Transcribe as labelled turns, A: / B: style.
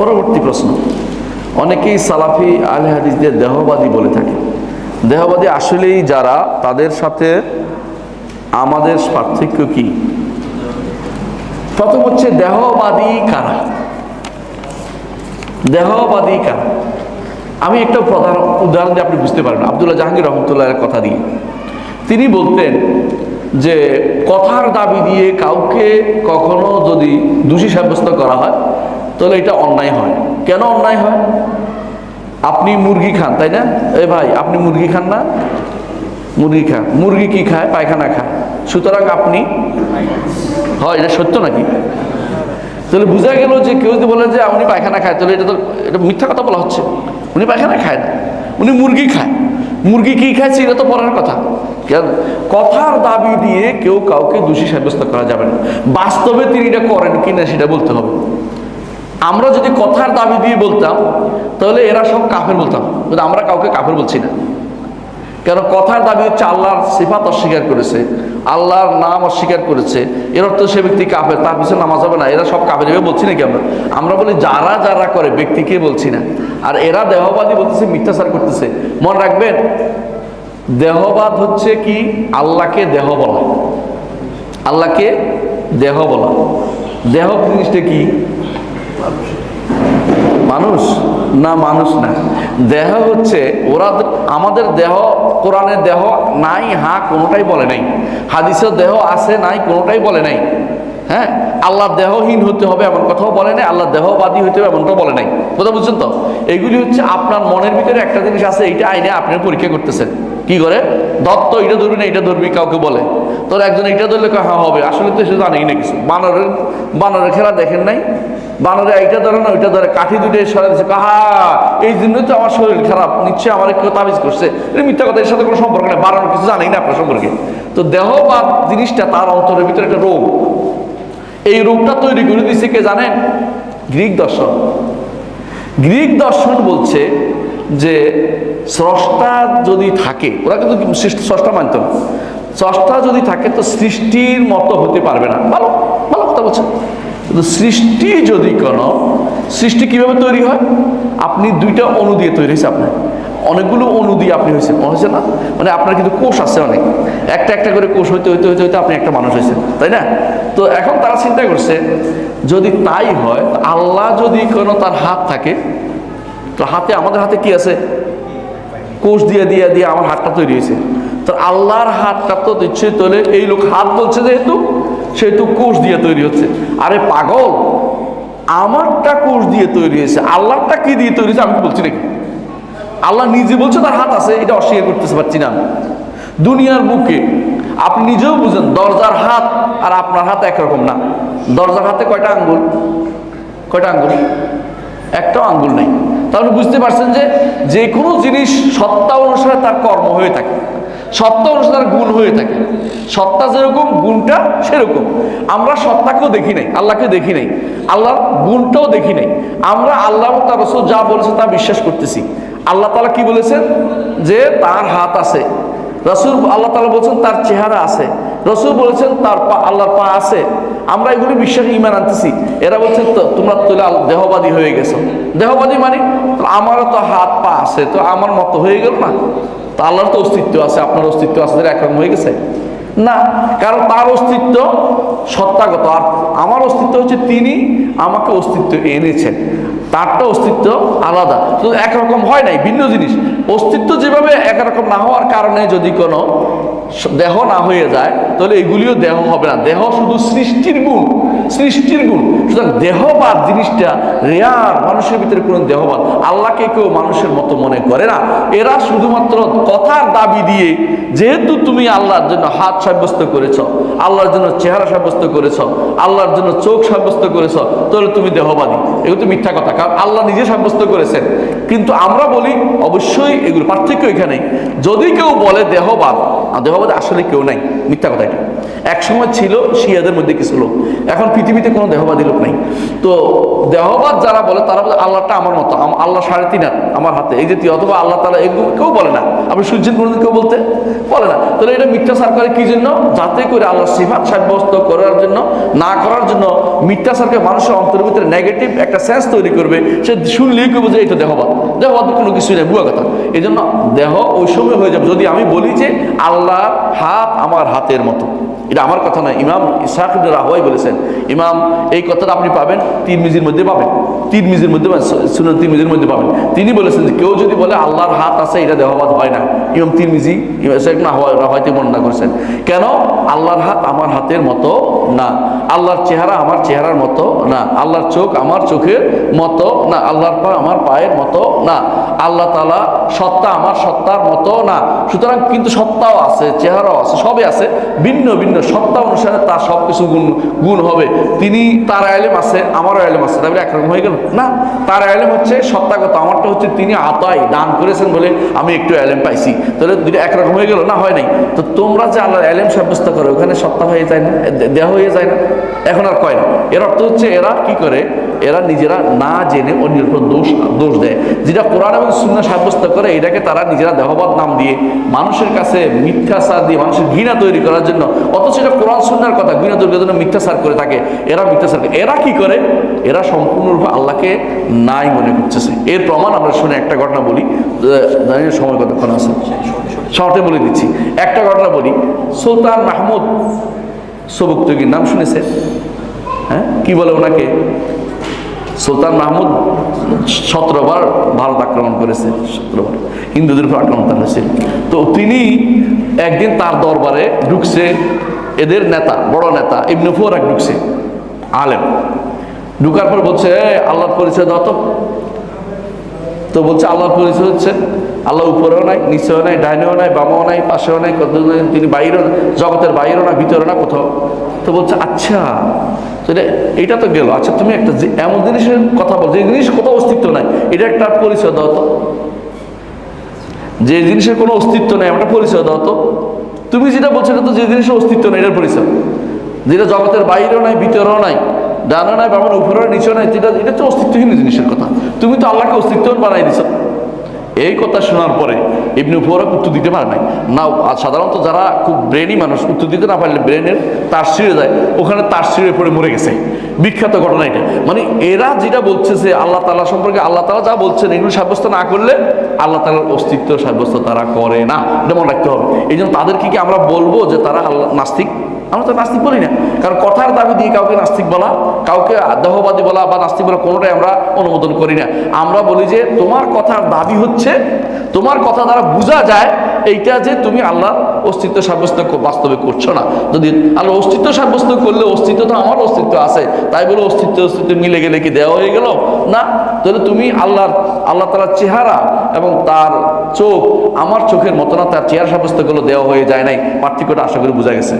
A: পরবর্তী প্রশ্ন। অনেকেই সালাফি আল হাদিসদের দেহবাদী বলে থাকে। দেহবাদী আসলেই যারা তাদের সাথে আমাদের পার্থক্য কি? প্রথম হচ্ছে দেহবাদী কারা? দেহবাদী কারা? আমি একটা প্রধান উদাহরণ দিয়ে আপনি বুঝতে পারবেন। আবদুল্লাহ জাহাঙ্গীর রহমতুল্লাহের কথা দিয়ে। তিনি বলতেন যে, কথার দাবি দিয়ে কাউকে কখনো যদি দোষী সাব্যস্ত করা হয় তাহলে এটা অন্যায় হয়। কেন অন্যায় হয়? আপনি মুরগি খান, তাই না? এ ভাই, আপনি মুরগি খান না? মুরগি খান মুরগি কি খায়? পায়খানা খায় সুতরাং আপনি হয়, এটা সত্য নাকি? তাহলে বোঝা গেল যে কেউ যদি বলে যে উনি পায়খানা খায়, তাহলে এটা তো, এটা মিথ্যা কথা বলা হচ্ছে। উনি পায়খানা খায় না। উনি মুরগি খায়। মুরগি কি খায়? এটা তো পড়ার কথা। কেন? কথার দাবি দিয়ে কেউ কাউকে দোষী সাব্যস্ত করা যাবে না। বাস্তবে তিনি এটা করেন কিনা সেটা বলতে হবে। আমরা যদি কথার দাবি দিয়ে বলতাম, তাহলে এরা সব কাফের বলতাম, কিন্তু আমরা কাউকে কাফের বলছি না। কেন? কথার দাবি হচ্ছে আল্লাহর সিফাত অস্বীকার করেছে, আল্লাহর নাম অস্বীকার করেছে, এর অর্থ সে ব্যক্তি কাফের, তার পিছনে নামাজ হবে না, এরা সব কাফের, এভাবে বলছি নাকি আমরা? আমরা বলি যারা যারা করে, ব্যক্তিকে বলছি না। আর এরা দেহবাদী বলতেছে, মিথ্যাচার করতেছে। মনে রাখবেন, দেহবাদ হচ্ছে কি? আল্লাহকে দেহ বলা। আল্লাহকে দেহ বলা। দেহ জিনিসটা কি? মানুষ? না মানুষ না। দেহ হচ্ছে ওরা আমাদের দেহ, কোরআনের দেহ নাই, হা, কোনোটাই বলে নাই। হাদিসের দেহ আছে, নাই, কোনোটাই বলে নাই। হ্যাঁ? আল্লাহ দেহহীন হতে হবে এমন কথাও বলে নাই আল্লাহ দেহবাদী হতে হবে এমনটাও বলে নাই। কথা বুঝছেন তো? এইগুলি হচ্ছে আপনার মনের ভিতরে একটা জিনিস আছে, এইটা আইনে আপনি পরীক্ষা করতেছেন। কি করে? দত্ত, এটা ধরবি না, এটা ধরবি কাউকে বলে। তোর একজন এটা ধরলে হ্যাঁ হবে। আসলে তো সে জানেই না কিছু। বানরের বানরের খেলা দেখেন নাই? বানরে এইটা ধরে না, ওইটা ধরে। কাঠি দুটো সরে দিচ্ছে কাহা এই জন্যই তো আমার শরীর খারাপ। নিশ্চয়ই আমার কেউ তাবিজ করছে। মিথ্যা কথা, এর সাথে কোনো সম্পর্ক নেই। বানানোর কিছু জানেই না আপনার সম্পর্কে। তো দেহ বা জিনিসটা তার অন্তরের ভিতরে একটা রোগ। এই রোগটা তৈরি করে দিচ্ছে কে জানেন? গ্রিক দর্শন। গ্রিক দর্শন বলছে যে স্রষ্টা যদি থাকে, ওরা কিন্তু স্রষ্টা মানত না। স্রষ্টা যদি থাকে, তো সৃষ্টির মতো হতে পারবে না। ভালো ভালো কথা বলছেন। কিন্তু সৃষ্টি যদি কোনো, সৃষ্টি কীভাবে তৈরি হয়? আপনি দুইটা অণু দিয়ে তৈরি হয়েছে আপনার। অনেকগুলো অণু দিয়ে আপনি হয়েছেন। মনে হয়েছে না? মানে আপনার কিন্তু কোষ আছে অনেক। একটা একটা করে কোষ হইতে হইতে হইতে হইতে আপনি একটা মানুষ হয়েছেন, তাই না? তো এখন তারা চিন্তা করছে, যদি তাই হয় আল্লাহ যদি কোনো তার হাত থাকে তো হাতে, আমাদের হাতে কি আছে? কোষ দিয়ে দিয়ে দিয়ে আমার হাতটা তৈরি হয়েছে। তো আল্লাহর হাতটা তো দিচ্ছে তোলে এই লোক হাত বলছে যেহেতু, সেহেতু কোষ দিয়ে তৈরি হচ্ছে। আরে পাগল, আমারটা কোষ দিয়ে তৈরি হয়েছে। আল্লাহরটা কি দিয়ে তৈরি হয়েছে আমি বলছি নাকি? আল্লাহ নিজে বলছে তার হাত আছে, এটা অস্বীকার করতেছে, পারছি না। দুনিয়ার বুকে, আপনি নিজেও বুঝেন, দরজার হাত আর আপনার হাত একরকম না। দরজার হাতে কয়টা আঙ্গুল? কয়টা আঙ্গুল? একটাও আঙ্গুল নেই। তাহলে বুঝতে পারছেন যে যে কোনো জিনিস সত্তা অনুসারে তার কর্ম হয়ে থাকে। সত্তা অনুসারে তার গুণ হয়ে থাকে। সত্তা যেরকম, গুণটা সেরকম। আমরা সত্তাকেও দেখি নাই আল্লাহকে দেখি নাই। আল্লাহর গুণটাও দেখি নাই। আমরা আল্লাহ তার রসুল যা বলেছে তা বিশ্বাস করতেছি। আল্লাহ তালা কি বলেছেন? যে তার হাত আছে। রসুল আল্লাহ তালা বলছেন, তার চেহারা আছে। রসুল বলেছেন, তার পা, আল্লাহর পা আছে। আমরা এগুলি বিশ্বাসে ইমান আনতেছি। এরা বলছেন তো, তোমরা আল- দেহবাদী হয়ে গেছো। দেহবাদী মানে আমারও তো হাত, পা আছে, তো আমার মতো হয়ে গেল না? তো আল্লাহর তো অস্তিত্ব আছে, আপনার অস্তিত্ব আছে একরকম হয়ে গেছে? না, কারণ তার অস্তিত্ব সত্তাগত। আর আমার অস্তিত্ব হচ্ছে তিনি আমাকে অস্তিত্ব এনেছেন। তারটা অস্তিত্ব আলাদা। তো একরকম হয় নাই, ভিন্ন জিনিস। অস্তিত্ব যেভাবে একরকম না হওয়ার কারণে যদি কোনো দেহ না হয়ে যায় তাহলে এগুলিও দেহ হবে না। দেহ শুধু সৃষ্টির গুণ সৃষ্টির গুণ। সুতরাং দেহবাদ জিনিসটা রেয়ার মানুষের ভিতরে কোনো দেহবাদ। আল্লাহকে কেউ মানুষের মতো মনে করে না। এরা শুধুমাত্র কথার দাবি দিয়ে, যেহেতু তুমি আল্লাহর জন্য হাত সাব্যস্ত করেছ, আল্লাহর জন্য চেহারা সাব্যস্ত করেছ, আল্লাহর জন্য চোখ সাব্যস্ত করেছ, তাহলে তুমি দেহবাদী। এগুলো তো মিথ্যা কথা। কারণ আল্লাহ নিজে সাব্যস্ত করেছেন। কিন্তু আমরা বলি, অবশ্যই এগুলো পার্থক্য এখানে যদি কেউ বলে দেহবাদ দেহবাদ আসলে কেউ নাই। মিথ্যা কথা এটা। এক সময় ছিল শিয়াদের মধ্যে কিছু লোক। এখন পৃথিবীতে কোনো দেহবাদী লোক নাই। তো দেহবাদ যারা বলে, তারা বলে, আল্লাহটা আমার মতো আল্লাহ সাড়ে তিন হাত। আমার হাতে এই জাতীয় অথবা আল্লাহ তালা এগুলো কেউ বলে না। আপনি সূর্যের কোনোদিন কেউ বলতে? বলে না। তাহলে এটা মিথ্যাচার করে কি জন্য? যাতে করে আল্লাহ সিফাত সাব্যস্ত করার জন্য না করার জন্য মিথ্যাচারকে মানুষের অন্তরের ভিতরে নেগেটিভ একটা সেন্স তৈরি করবে। সে শুনলেই কেউ যে এটা দেহবাদ। দেহবাদ কোনো কিছুই নেই বুয়া কথা। এই জন্য দেহ ওই সময় হয়ে যাবে। যদি আমি বলি যে আল্লাহর হাত আমার হাতের মতো। এটা আমার কথা নয় ইমাম ইবনে রাহওয়াই বলেছেন। ইমাম এই কথাটা আপনি পাবেন তিন মিজির মধ্যে পাবেন। তিন মিজির মধ্যে পাবেন, শুনুন তিন মিজির মধ্যে পাবেন। তিনি বলেছেন যে কেউ যদি বলে আল্লাহর হাত আছে, এটা দেহবাদ হয় না। ইমাম তিন মিজি ইমাম ইসাক না রাহওয়াইতে বর্ণনা করেছেন। কেন? আল্লাহর হাত আমার হাতের মতো না। আল্লাহর চেহারা আমার চেহারার মতো না। আল্লাহর চোখ আমার চোখের মতো না। আল্লাহর পা আমার পায়ের মতো না। আল্লাহ তালা সত্তা আমার সত্তার মতো না। সুতরাং কিন্তু সত্তাও আছে, চেহারাও আছে, সবই আছে। ভিন্ন ভিন্ন সত্তা অনুসারে তার সব কিছু গুণ গুণ হবে। তিনি তার আইলেম আছে, আমারও আইলেম আছে। তাহলে একরকম হয়ে গেল? না। তার আইলেম হচ্ছে সত্তাগত, আমারটা হচ্ছে তিনি আতাই দান করেছেন বলে আমি একটু আইলেম পাইছি। তাহলে দুটো একরকম হয়ে গেল না? হয় নাই। তো তোমরা যে আল্লাহর আইলেম সাব্যস্ত করো, ওখানে সত্তা হয়ে যায় না দেহ হয়ে যায় না। এখন আর কয় না। এর অর্থ হচ্ছে এরা কি করে? এরা নিজেরা না জেনে অন্যের উপর দোষ দোষ দেয়। যেটা কোরআন এবং শূন্য সাব্যস্ত করে, এটাকে তারা নিজেরা দেহবাদ নাম দিয়ে মানুষের কাছে মিথ্যা মিথ্যাচার দিয়ে মানুষের ঘৃণা তৈরি করার জন্য, অথচ এটা কোরআন শূন্যার কথা, ঘৃণা তৈরি করার জন্য মিথ্যাচার করে থাকে। এরা মিথ্যাচার করে। এরা কি করে? এরা সম্পূর্ণরূপে আল্লাহকে নাই মনে করতেছে। এর প্রমাণ আমরা শুনে একটা ঘটনা বলি জানি সময় কতক্ষণ আছে। শর্টে বলে দিচ্ছি একটা ঘটনা বলি সুলতান মাহমুদ সবুক্তগীর নাম শুনেছেন হ্যাঁ? কি বলে ওনাকে? সুলতান মাহমুদ সতেরোবার ভারত আক্রমণ করেছে সতেরোবার। হিন্দুদের উপর আক্রমণ হয়েছিল তো তিনি একদিন তার দরবারে ঢুকছে এদের নেতা বড় নেতা ইবনে ফুয়ারাক ঢুকছে আলেম। ঢুকার পর বলছে "এই, আল্লাহর পরিচয় দাও তো। তো বলছে আল্লাহর পরিচয় হচ্ছে। আল্লাহ উপরেও নাই, নিচেও নাই, ডাইনেও নাই, বামাও নাই, পাশেও নাই কত তিনি বাইরেও জগতের বাইরেও না, ভিতরে না, কোথাও। তো বলছে আচ্ছা এটা তো গেল। আচ্ছা তুমি একটা এমন জিনিসের কথা বল, যে জিনিস কোথাও অস্তিত্ব নাই, এটা একটা পরিচয় দাও তো। যে জিনিসের কোনো অস্তিত্ব নেই একটা পরিচয় দাও তো। তুমি যেটা বলছো তো যে জিনিসের অস্তিত্ব নেই, এটার পরিচয়। যেটা জগতের বাইরেও নাই, ভিতরেও নাই ডানা নাই, বাবার উপরে নিচে নাই, যেটা এটা তো অস্তিত্বহীন জিনিসের কথা। তুমি তো আল্লাহকে অস্তিত্ব বানাই দিছ। এই কথা শোনার পরে এমনি উপরক উত্তর দিতে পারে নাই। না সাধারণত যারা খুব ব্রেনই মানুষ, উত্তর দিতে না পারলে ব্রেনের তার ছিঁড়ে যায়, ওখানে তার ছিঁড়ে পড়ে মরে গেছে। বিখ্যাত ঘটনা এটা। মানে এরা যেটা বলছে যে আল্লাহ তালা সম্পর্কে আল্লাহ তালা যা বলছেন, এগুলো সাব্যস্ত না করলে আল্লাহ তালার অস্তিত্ব সাব্যস্ত তারা করে না। এটা মনে রাখতে হবে। এই জন্য তাদেরকে কি আমরা বলব যে তারা আল্লাহ নাস্তিক? আমরা তো নাস্তিক বলি না। কারণ কথার দাবি দিয়ে কাউকে নাস্তিক বলা, কাউকে দেহবাদী বলা বা নাস্তিক বলা কোনোটাই আমরা অনুমোদন করি না। আমরা বলি যে তোমার কথার দাবি হচ্ছে তোমার কথা দ্বারা বোঝা যায় এইটা যে তুমি আল্লাহর অস্তিত্ব সাব্যস্ত বাস্তবে করছ না। যদি আল্লাহ অস্তিত্ব সাব্যস্ত করলে অস্তিত্ব তো আমার অস্তিত্ব আছে, তাই বলে অস্তিত্ব অস্তিত্ব মিলে গেলে কি দেওয়া হয়ে গেল? না, তাহলে তুমি আল্লাহর, আল্লাহ তালার চেহারা এবং তার চোখ, আমার চোখের মতো না, তার চেহারা সাব্যস্ত করলে দেওয়া হয়ে যায় নাই। পার্থক্যটা আশা করি বোঝা গেছে।